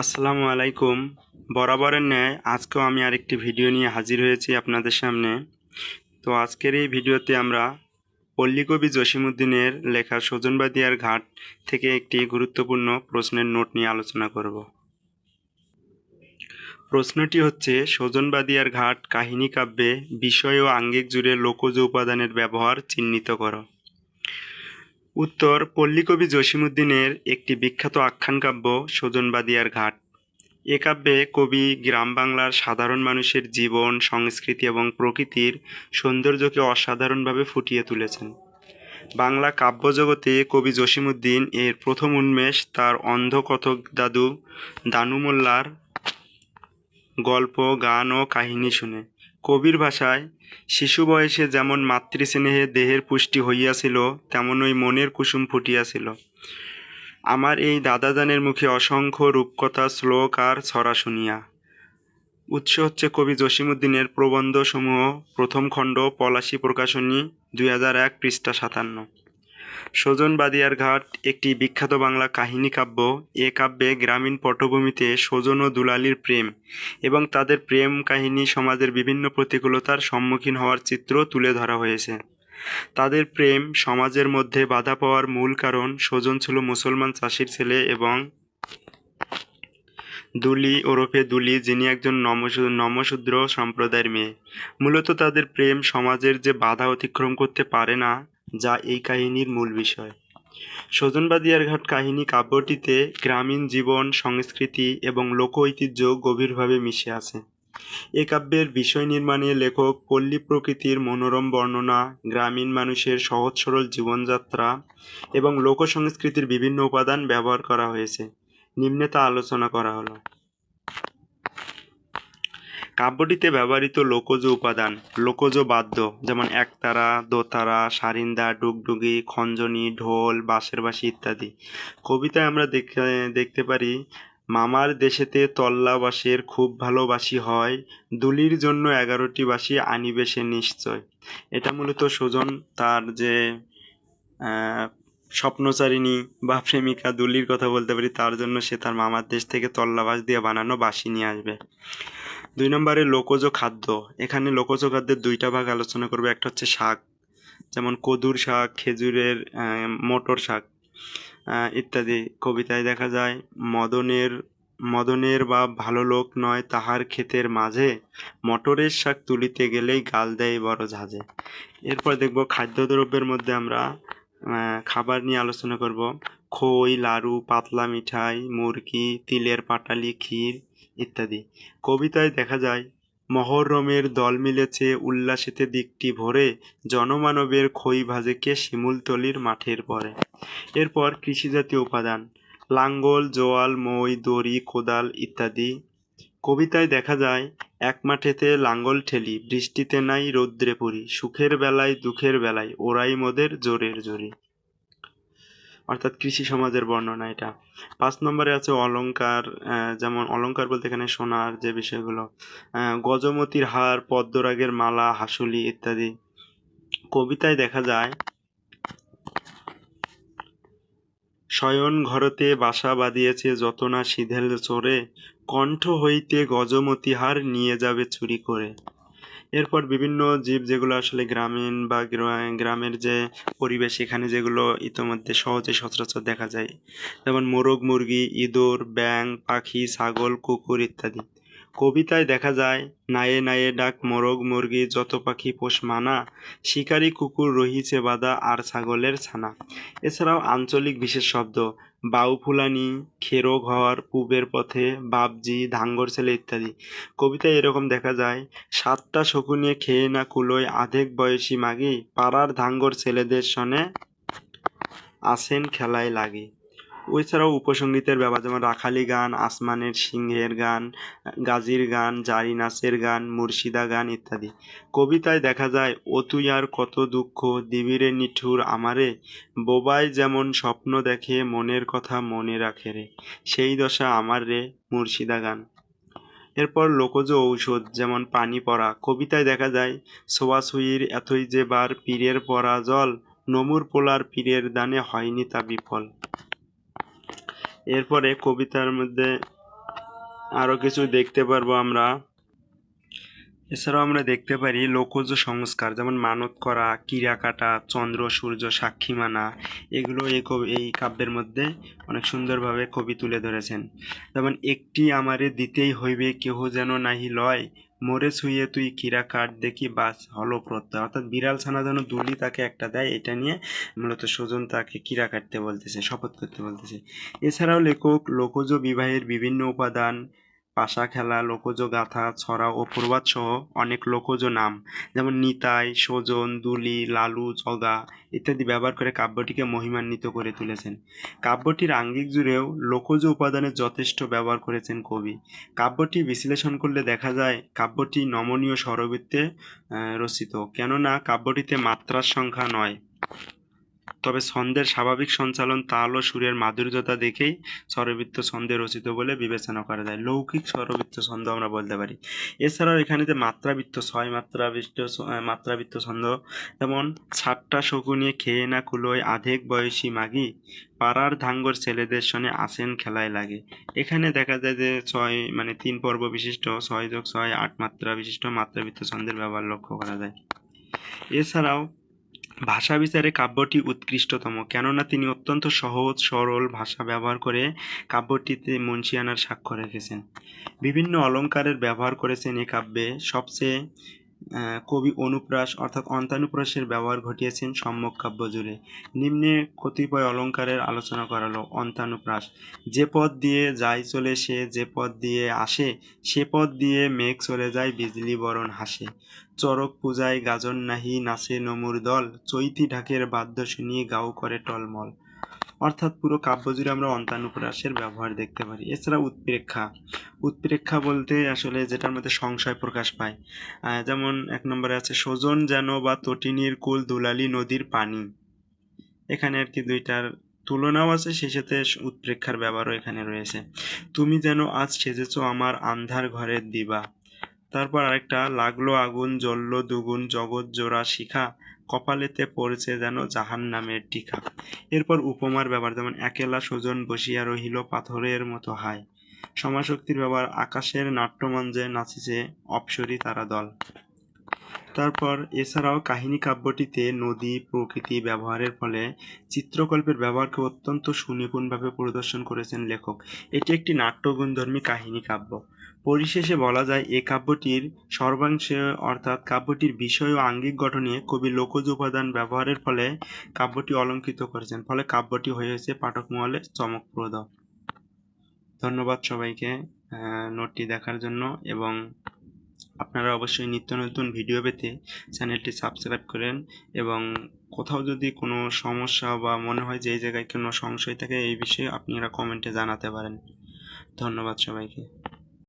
আসসালামু আলাইকুম। বরাবরের ন্যায় আজকেও আমি আরেকটি ভিডিও নিয়ে হাজির হয়েছি আপনাদের সামনে। তো আজকের এই ভিডিওতে আমরা পল্লীকবি জসিমুদ্দিনের লেখা সজনবাদিয়ার ঘাট থেকে একটি গুরুত্বপূর্ণ প্রশ্নের নোট নিয়ে আলোচনা করব। প্রশ্নটি হচ্ছে, সজনবাদিয়ার ঘাট কাহিনী কাব্যে বিষয় ও আঙ্গিক জুড়ে লোকজ উপাদানের ব্যবহার চিহ্নিত করো। উত্তর পল্লীকবি জসিমুদ্দিনের একটি বিখ্যাত আখ্যান কাব্য সজনবাদিয়ার ঘাট। এ কাব্যে কবি গ্রাম বাংলার সাধারণ মানুষের জীবন, সংস্কৃতি এবং প্রকৃতির সৌন্দর্যকে অসাধারণভাবে ফুটিয়ে তুলেছেন। বাংলা কাব্যজগতে কবি জসিমুদ্দিন এর প্রথম উন্মেষ তার অন্ধকথক দাদু দানু মোল্লার গল্প, গান ও কাহিনী শুনে। কবির ভাষায়, শিশু বয়সে যেমন মাতৃস্নেহে দেহের পুষ্টি হইয়াছিল, তেমনই মনের কুসুম ফুটিয়াছিল। আমার এই দাদাজানের মুখে অসংখ্য রূপকথা, শ্লোক আর ছড়া শুনিয়া। উৎস হচ্ছে কবি জসিমুদ্দিনের প্রবন্ধসমূহ, প্রথম খণ্ড পলাশী প্রকাশনী, দুই হাজার এক পৃষ্ঠা সাতান্ন। সজন বাদিয়ার ঘাট, একটি বিখ্যাত বাংলা কাহিনী কাব্য। এ কাব্যে গ্রামীণ পটভূমিতে সজন ও দুলালির প্রেম এবং তাদের প্রেম কাহিনী সমাজের বিভিন্ন প্রতিকূলতার সম্মুখীন হওয়ার চিত্র তুলে ধরা হয়েছে। তাদের প্রেম সমাজের মধ্যে বাধা পাওয়ার মূল কারণ সজন ছিল মুসলমান চাষির ছেলে এবং দুলি ওরফে দুলি, যিনি একজন নমশূ- নমশূদ্র সম্প্রদায়ের মেয়ে। মূলত তাদের প্রেম সমাজের যে বাধা অতিক্রম করতে পারে না যা এই কাহিনীর মূল বিষয়। সজনবাদিয়ার ঘাট কাহিনী কাব্যটিতে গ্রামীণ জীবন, সংস্কৃতি এবং লোক ঐতিহ্য গভীরভাবে মিশে আছে। এ কাব্যের বিষয় নির্মাণে লেখক পল্লী প্রকৃতির মনোরম বর্ণনা, গ্রামীণ মানুষের সহজ সরল জীবনযাত্রা এবং লোক সংস্কৃতির বিভিন্ন উপাদান ব্যবহার করা হয়েছে। নিম্নে তা আলোচনা করা হলো। কাব্যটিতে ব্যবহৃত লোকজ উপাদান, লোকজ বাদ্য, যেমন একতারা, দোতারা, সারিন্দা, ডুগডুগি, খঞ্জনি, ঢোল, বাঁশের বাঁশি ইত্যাদি। কবিতায় আমরা দেখে, দেখতে পারি, মামার দেশেতে তল্লা বাঁশের খুব ভালো বাঁশি হয়, দুলির জন্য এগারোটি বাঁশি আনিবে সে নিশ্চয়। এটা মূলত সুজন তার যে স্বপ্নচারিণী বা প্রেমিকা দুলির কথা বলতে পারি, তার জন্য সে তার মামার দেশ থেকে তল্লাবাস দিয়ে বানানো বাঁশি নিয়ে আসবে। দুই নম্বরে লোকজ খাদ্য। এখানে লোকজ খাদ্যের দুইটা ভাগ আলোচনা করবে। একটা হচ্ছে শাক, যেমন কদুর শাক, খেজুরের মটর শাক ইত্যাদি। কবিতায় দেখা যায়, মদনের মদনের বা ভালো লোক নয়, তাহার ক্ষেতের মাঝে মটরের শাক তুলিতে গেলেই গাল দেয় বড় ঝাঁঝে। এরপর দেখব খাদ্যদ্রব্যের মধ্যে আমরা খাবার নিয়ে আলোচনা করব। খই লাড়ু পাতলা মিঠাই, মুরগি, তিলের পাটালি, ক্ষীর ইত্যাদি। কবিতায় দেখা যায়, মহরমের দল মিলেছে উল্লাসেতে দিকটি ভরে, জনমানবের খই ভাজেকে শিমুলতলির মাঠের পরে। এরপর কৃষিজাতীয় উপাদান, লাঙ্গল, জোয়াল, মই, দড়ি, কোদাল ইত্যাদি। কবিতায় দেখা যায়, এক মাঠেতে লাঙ্গল ঠেলি, বৃষ্টিতে নাই রৌদ্রে পড়ি সুখের বেলায় দুঃখের বেলায় ওরাই মোদের জোরের জোরি। অর্থাৎ কৃষি সমাজের বর্ণনা এটা। পাঁচ নম্বরে আছে অলংকার আহ, যেমন অলংকার বলতে এখানে সোনার যে বিষয়গুলো গজমতির হার পদ্মরাগের মালা হাসুলি ইত্যাদি। কবিতায় দেখা যায় শয়ন ঘরতে বাসা বাঁধিয়েছে যত না সিধেল চোরে কণ্ঠ হইতে গজমতি হার নিয়ে যাবে চুরি করে। এরপর বিভিন্ন জীব যেগুলো আসলে গ্রামীণ বা গ্রা- গ্রামের যে পরিবেশ, এখানে যেগুলো ইতোমধ্যে সহজে সচরাচর দেখা যায়। যেমন মোরগ, মুরগি, ইঁদুর, ব্যাঙ, পাখি, ছাগল, কুকুর ইত্যাদি। কবিতায় দেখা যায়, নায়ে নায়ে ডাক মোরগ মুরগি যত পাখি পোষ মানা, শিকারী কুকুর রহিছে বাদা আর ছাগলের ছানা। এছাড়াও আঞ্চলিক বিশেষ শব্দ বাউফুলানি খেরো ঘর পূবের পথে, বাবজি, ধাঙ্গর ছেলে ইত্যাদি। কবিতায় এরকম দেখা যায়, সাতটা শকুনিয়ে খেয়ে না কুলোয় আধেক বয়সী মাগি, পাড়ার ধাঙ্গর ছেলেদের সনে আসেন খেলায় লাগে। এছাড়াও উপসঙ্গীতের ব্যাপার, যেমন রাখালি গান, আসমানের সিংহের গান, গাজীর গান, জারি নাচের গান, মুর্শিদা গান ইত্যাদি। কবিতায় দেখা যায়, ও তুই আর কত দুঃখ, দিবিরে নিঠুর আমারে বোবায় যেমন স্বপ্ন দেখে, মনের কথা মনে রাখে রে, সেই দশা আমার রে, মুর্শিদা গান। এরপর লোকজ ঔষধ, যেমন পানি পড়া। কবিতায় দেখা যায় ছোয়াছুয়ির এতই যে বার, পীরের পরা জল নমুর পোলার পীরের দানে হয়নি তা বিফল। এরপরে কবিতার মধ্যে আরও কিছু দেখতে পারব আমরা। এছাড়াও আমরা দেখতে পারি লোকজ সংস্কার, যেমন মানত করা কিরা কাটা, চন্দ্র, সূর্য, সাক্ষী মানা, এগুলো এই কবি, এই কাব্যের মধ্যে অনেক সুন্দরভাবে কবি তুলে ধরেছেন। যেমন, একটি আমারে দিতেই হইবে, কেহ যেন নাহি লয়, মোরে ছুঁয়ে তুই কিরা কাট দেখি বাস হলো প্রত্যয় অর্থাৎ বিড়াল ছানা যেন দুলি তাকে একটা দেয়, এটা নিয়ে মূলত সুজন তাকে কিরা কাটতে বলতেছে, শপথ করতে বলতেছে। এছাড়াও লেখক, লোকজ বিবাহের বিভিন্ন উপাদান পাশা খেলা, লোকজ গাথা, ছড়া ও প্রবাদ সহ অনেক লোকজ নাম। যেমন নিতাই, সজন, দুলি, লালু, জগা ইত্যাদি ব্যবহার করে কাব্যটিকে মহিমান্বিত করে তুলেছেন। কাব্যটির আঙ্গিক জুড়েও লোকজ উপাদানের যথেষ্ট ব্যবহার করেছেন কবি। কাব্যটি বিশ্লেষণ করলে দেখা যায় কাব্যটি নমনীয় স্বরবৃত্তে রচিত। কেননা কাব্যটিতে মাত্রার সংখ্যা নয়। তবে ছন্দের স্বাভাবিক সঞ্চালন তাল ও সুরের মাধুর্যতা দেখেই স্বরবৃত্ত ছন্দে রচিত বলে বিবেচনা করা যায়। লৌকিক স্বরবৃত্ত ছন্দ আমরা বলতে পারি। এছাড়াও এখানে যে মাত্রাবৃত্ত, ছয় মাত্রাবৃত্ত মাত্রাবৃত্ত ছন্দ যেমন, ছাট্টা শকুনিয়ে খেয়ে না কুলোয় আধেক বয়সী মাগি, পাড়ার ধাঙ্গর ছেলেদের সঙ্গে আসেন খেলায় লাগে। এখানে দেখা যায় যে ছয় মানে তিন পর্ব বিশিষ্ট, ছয় যোগ ছয় আট মাত্রা বিশিষ্ট মাত্রাবৃত্ত ছন্দের ব্যবহার লক্ষ্য করা যায়। এছাড়াও ভাষা বিচারে কাব্যটি উৎকৃষ্টতম, কেননা তিনি অত্যন্ত সহজ, সরল ভাষা ব্যবহার করে কাব্যটিতে মুন্সিয়ানার স্বাক্ষর রেখেছেন। বিভিন্ন অলঙ্কারের ব্যবহার করেছেন এ কাব্যে। সবচেয়ে কবি অনুপ্রাস অর্থাৎ অন্তানুপ্রাসের ব্যবহার ঘটিয়েছেন সম্যক কাব্য জুড়ে। নিম্নে কতিপয় অলঙ্কারের আলোচনা করালো অন্তানুপ্রাস। যে পথ দিয়ে যায় চলে সে, যে পথ দিয়ে আসে, সে পথ দিয়ে মেঘ চলে যায়, বিজলি বরণ হাসে। চরক পূজায় গাজন নাহি, নাচে নমুর দল, চৈতি ঢাকের বাদ্য শুনিয়ে গাও করে টলমল। অর্থাৎ পুরো কাব্য জুড়ে আমরা অন্তানুপ্রাসের ব্যবহার দেখতে পারি। এছাড়া উৎপ্রেক্ষা। উৎপ্রেক্ষা বলতে আসলে যেটার মধ্যে সংশয় প্রকাশ পায়। যেমন এক নম্বরে আছে, সজন যেন বা তটিনীর কুল দুলালি নদীর পানি। এখানে আর কি দুইটার তুলনাও আছে, সেই সাথে উৎপ্রেক্ষার ব্যবহারও এখানে রয়েছে। তুমি যেন আজ সেজেছ আমার আন্ধার ঘরের দিবা। তারপর আরেকটা, লাগল আগুন, জ্বললো দুগুণ জগৎ জোড়া শিখা। কপালেতে পড়েছে যেন জাহান নামের টিকা। এরপর উপমার ব্যবহার, যেমন, একেলা সুজন বসিয়া রহিল পাথরের মতো হায়। সমাশক্তির ব্যবহার, আকাশের নাট্যমঞ্জে নাচিছে অপসরী তারা দল। তারপর এছাড়াও কাহিনী কাব্যটিতে নদী, প্রকৃতি ব্যবহারের ফলে চিত্রকল্পের ব্যবহারকে অত্যন্ত সুনিপুণভাবে প্রদর্শন করেছেন লেখক। এটি একটি নাট্যগুণধর্মী কাহিনী কাব্য। পরিশেষে বলা যায়, এ কাব্যটির সর্বাংশে অর্থাৎ কাব্যটির বিষয় ও আঙ্গিক গঠনে কবি লোকজ উপাদান ব্যবহারের ফলে কাব্যটি অলঙ্কৃত করেছেন। ফলে কাব্যটি হয়েছে পাঠক মহলে চমকপ্রদ। ধন্যবাদ সবাইকে নোটটি দেখার জন্য এবং আপনারা অবশ্যই নিত্য নতুন ভিডিও পেতে চ্যানেলটি সাবস্ক্রাইব করেন এবং কোথাও যদি কোনো সমস্যা বা মনে হয় যে এই জায়গায় কোনো সংশয় থাকে, এই বিষয়ে আপনারা কমেন্টে জানাতে পারেন। ধন্যবাদ সবাইকে।